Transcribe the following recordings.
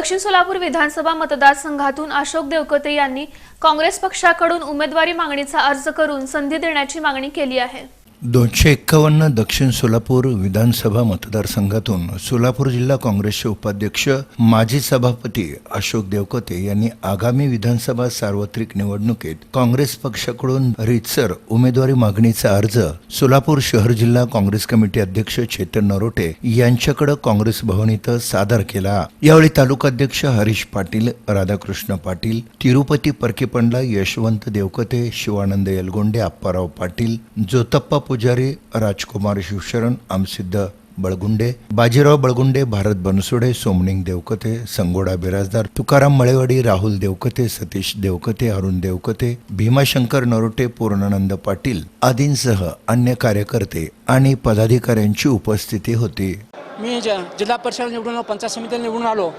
दक्षिण सोलापूर विधानसभा मतदारसंघातून अशोक देवकते यांनी काँग्रेस पक्षाकडून उमेदवारी मागणीचा अर्ज करून संधी देण्याची मागणी केली आहे. दोनशे एक्कावन्न दक्षिण सोलापूर विधानसभा मतदारसंघातून सोलापूर जिल्हा काँग्रेसचे उपाध्यक्ष माजी सभापती अशोक देवकते यांनी आगामी विधानसभा सार्वत्रिक निवडणुकीत काँग्रेस पक्षाकडून रितसर उमेदवारी मागणीचा अर्ज सोलापूर शहर जिल्हा काँग्रेस कमिटी अध्यक्ष चेतन नरोटे यांच्याकडे काँग्रेस भवन इथं सादर केला. यावेळी तालुकाध्यक्ष हरीश पाटील राधाकृष्ण पाटील तिरुपती परकेपंडला यशवंत देवकते शिवानंद यलगोंडे अप्पाराव पाटील ज्योतप्पा पुजारी राजकुमार शिवशरण आमसिद्ध बळगुंडे बाजीराव बळगुंडे भारत बनसोडे सोमनिंग देवकते संगोडा बिराजदार तुकाराम मळेवाडी राहुल देवकते सतीश देवकते अरुण देवकते भीमाशंकर नरोटे पूर्णानंद पाटील आदींसह अन्य कार्यकर्ते आणि पदाधिकाऱ्यांची उपस्थिती होती. मी जिल्हा परिषद निवडून पंचायत समितीला निवडून आलो.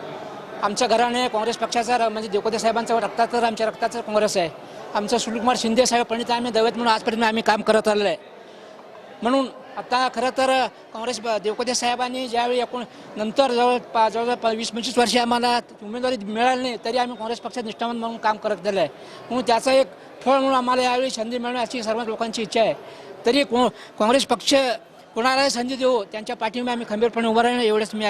आमच्या घराने काँग्रेस पक्षाचा म्हणजे देवकते साहेबांचा रक्ताचा तर आमच्या रक्ताचा काँग्रेस आहे. आमचं सुनीलकुमार शिंदे साहेब पंडित आम्ही दवेत म्हणून आजपर्यंत आम्ही काम करत आलेलं आहे. म्हणून आता खरं तर काँग्रेस ब- साहेबांनी ज्यावेळी एकूण नंतर जवळ पा जवळजवळ वीस पंचवीस वर्षे आम्हाला उमेदवारी मिळाली नाही तरी आम्ही काँग्रेस पक्षात निष्ठावंत म्हणून काम करत गेलं आहे म्हणून त्याचं एक फळ म्हणून आम्हाला यावेळी संधी मिळणं अशी सर्व लोकांची इच्छा आहे. तरी को काँग्रेस पक्ष कोणालाही संधी देऊ त्यांच्या पाठीमध्ये आम्ही खंबीरपणे उभं राहणं एवढंच मी